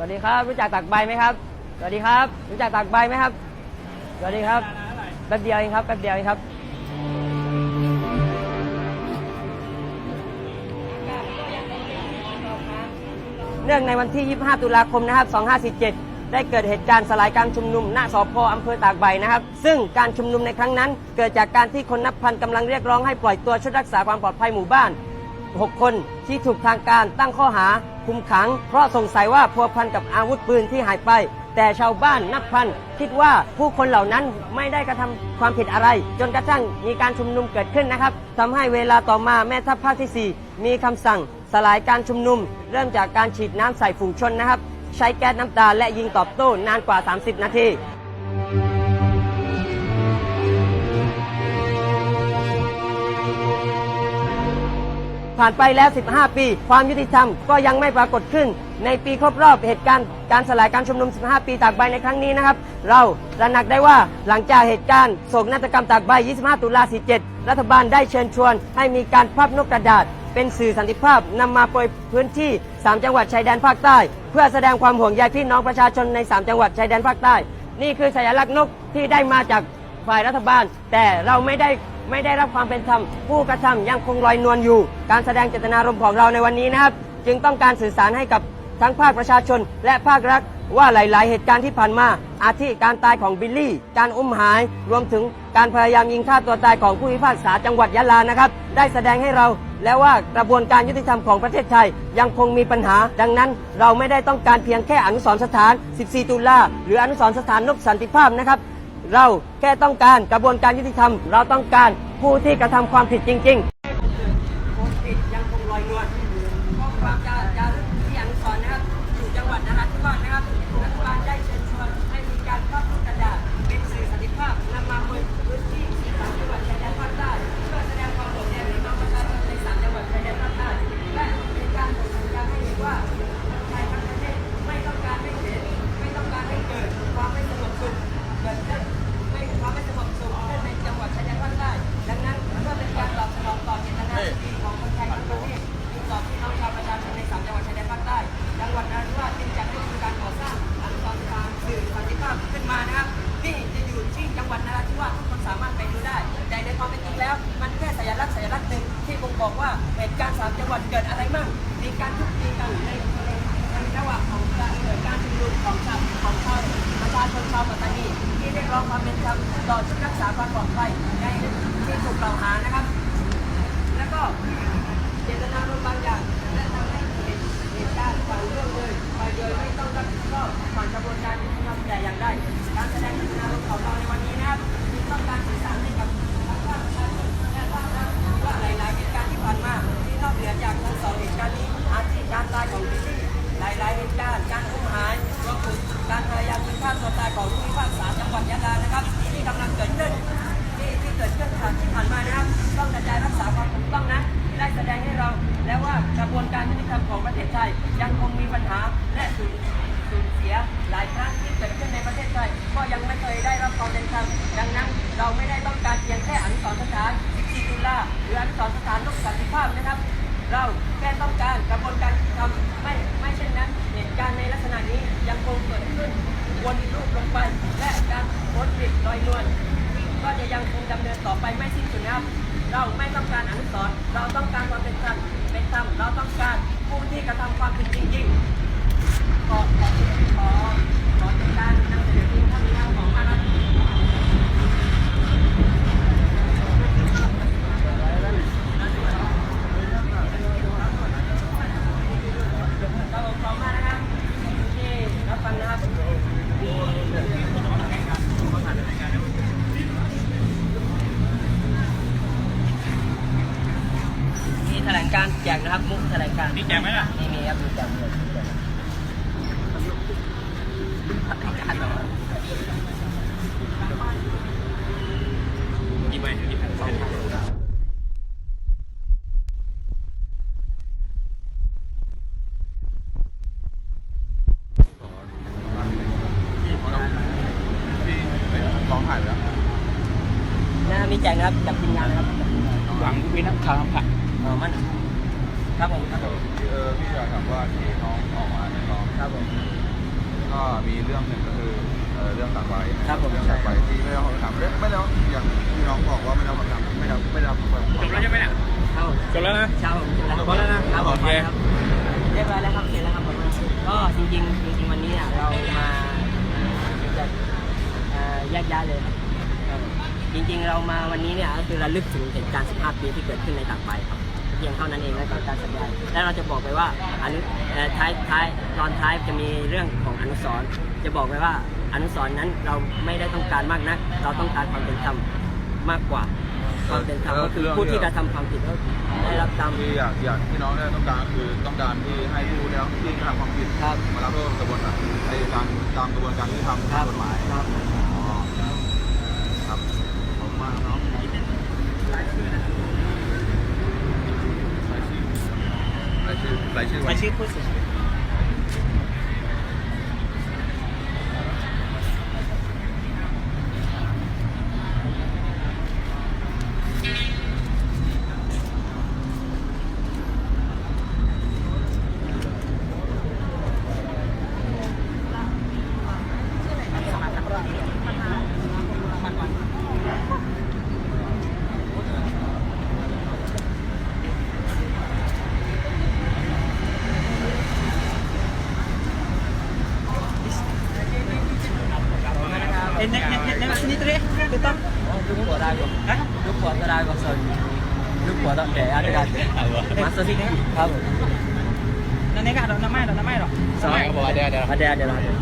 สวัสดีครับ รู้จักตักใบไหมครับ สวัสดีครับ รู้จักตักใบไหมครับ สวัสดีครับ แป๊บเดียวเองครับ แป๊บเดียวเองครับเนื่องในวันที่ 25 ตุลาคม นะครับ 2547 ได้เกิดเหตุการณ์สลายการชุมนุมณสพอำเภอตากใบนะครับ ซึ่งการชุมนุมในครั้งนั้น เกิดจากการที่คนนับพันกำลังเรียกร้องให้ปล่อยตัวชุดรักษาความปลอดภัยหมู่บ้าน 6 คนที่ถูกทางการตั้งข้อหาคุมขัง เพราะสงสัยว่าพัวพันกับอาวุธปืนที่หายไป แต่ชาวบ้านนับพันคิดว่าผู้คนเหล่านั้นไม่ได้กระทำความผิดอะไร จนกระทั่งมีการชุมนุมเกิดขึ้นนะครับทำให้เวลาต่อมาแม่ทัพภาคที่ 4 มีคำสั่งสลายการชุมนุม เริ่มจากการฉีดน้ำใส่ฝูงชนนะครับ ใช้แก๊สน้ำตาและยิงตอบโต้นานกว่า 30 นาที ผ่านไปแล้ว 15 ปี ความยุติธรรมก็ยังไม่ปรากฏขึ้น ในปีครบรอบเหตุการณ์การสลายการชุมนุม 15 ปีตากใบในครั้งนี้นะครับ เราตระหนักได้ว่าหลังจากเหตุการณ์โศกนาฏกรรมตากใบ 25 ตุลา 47 รัฐบาลได้เชิญชวน ให้มีการพับนกกระดาษ เป็นสื่อสันติภาพนำมาโปรยพื้นที่ 3 จังหวัดชายแดนภาคใต้ เพื่อแสดงความห่วงใยพี่น้องประชาชนใน 3 จังหวัดชายแดนภาคใต้ นี่คือสัญลักษณ์นกที่ได้มาจากฝ่ายรัฐบาล แต่เราไม่ได้ ไม่ได้รับความเป็นธรรมผู้กระทำยังคงลอยนวลอยู่ การแสดงเจตนารมณ์ของเราในวันนี้นะครับ จึงต้องการสื่อสารให้กับทั้งภาคประชาชน และภาครัฐว่าหลาย ๆ เหตุการณ์ที่ผ่านมา อาทิการตายของบิลลี่ การอุ้มหาย รวมถึงการพยายามยิงฆ่าตัวตายของผู้พิพากษาจังหวัดยะลานะครับ ได้แสดงให้เราแล้วว่ากระบวนการยุติธรรมของประเทศไทยยังคงมีปัญหา ดังนั้นเราไม่ได้ต้องการเพียงแค่อนุสรสถาน 14 ตุลาหรืออนุสรสถานนกสันติภาพนะครับ เราแค่ต้องการกระบวนการยุติธรรม เราต้องการผู้ที่กระทำความผิดจริง ๆ มันแค่สัญลักษณ์สัญลักษณ์หนึ่งที่บ่งบอกว่าเหตุการณ์สามจังหวัดเกิดอะไรมั่งมีการทุบตีกันในในระหว่างของการเกิดการชุมนุมของชาวของชาวประชาชนชาวปัตตานีที่เรียกร้องความเป็นธรรมต่อชุดรักษาความปลอดภัยใน เราไม่ได้ต้องการเพียงแค่อนุสรณ์สถาน14ตุลาหรืออนุสรณ์สถานนกสันติภาพนะครับ เราแค่ต้องการกระบวนการยุติธรรมไม่ไม่เช่นนั้นเหตุการณ์ในลักษณะนี้ยังคงเกิดขึ้นวนลูกลงไป และการโพสต์ผิดลอยนวลก็จะยังคงดำเนินต่อไปไม่สิ้นสุดนะครับ เราไม่ต้องการอนุสรณ์เราต้องการความเป็นธรรมเป็นธรรมเราต้องการผู้ที่กระทำความผิดจริงๆขอขอขอขอเป็นการนำเสนอเพียงเท่านี้นะครับของมาครับครับผมขอบคุณมากนะครับที่รับฟังนะครับ มีแถลงการแจก นะครับมุกแถลงการนี่แจกไหมล่ะนี่มีครับมีแจกเลยมีแจกการเหรอหยิบไปหยิบไปลองถ่ายแล้วนะมีแจกนะครับจากทีมงานนะครับหลังพี่นักข่าวผักเออมัน ครับผมครับผมเออพี่อยากถามว่าที่น้องออกมาเนี่ยน้องครับผมเก็มีเรื่องหนึ่งก็คือเอ่อเรื่องต่างใบครับผมเรื่องต่างใบที่ไม่ได้รับความเป็นธรรมไม่ได้ไม่ได้รับอย่างที่น้องบอกว่าไม่ได้รับความเป็นธรรมไม่ได้ไม่ได้รับความเป็นธรรมจบแล้วใช่ไหมเนี่ยครับผมจบแล้วนะ เช้าผมจบแล้วนะครับผมโอเค ครับเรียบร้อยแล้วครับเสร็จแล้วครับผมก็จริงๆจริงๆวันนี้เนี่ยเรามาจะเอ่อแยกย้ายเลยครับครับผมจริงๆเรามาวันนี้เนี่ยก็คือระลึกถึงเหตุการณ์15 ปีที่เกิดขึ้นในต่างใบครับ เพียงเท่านั้นเองแล้วก็การสัญญาและเราจะบอกไปว่าอนุเอ่อท้ายท้ายตอนท้ายจะมีเรื่องของอนุสรณ์จะบอกไปว่าอนุสรณ์นั้นเราไม่ได้ต้องการมากนัก เราต้องการความเป็นธรรมมากกว่าความเป็นธรรมก็คือผู้ที่กระทำความผิดก็ได้รับกรรมที่อยากอยากที่น้องได้ต้องการก็คือต้องการที่ให้ผู้เนี่ยที่กระทำความผิดครับมารับโทษกระบวนการในการตามกระบวนการที่ทำครัตามบกฎหมายครับอ๋อครับขอบคุณมากครับน้อง รายชื่อรายชื่อรายชื่อ รายชื่อผู้เสียชีวิต เอ็นเน็กเน็กเน็กเน็ก sini tu deh betul Lupa dah aku. Hah? Lupa dah aku sorry. Lupa tak ada ada kata. Masa sini. Apa? Nak nek ada nama ada nama ada Sama. Ada ada. Ada ada lah. Ada.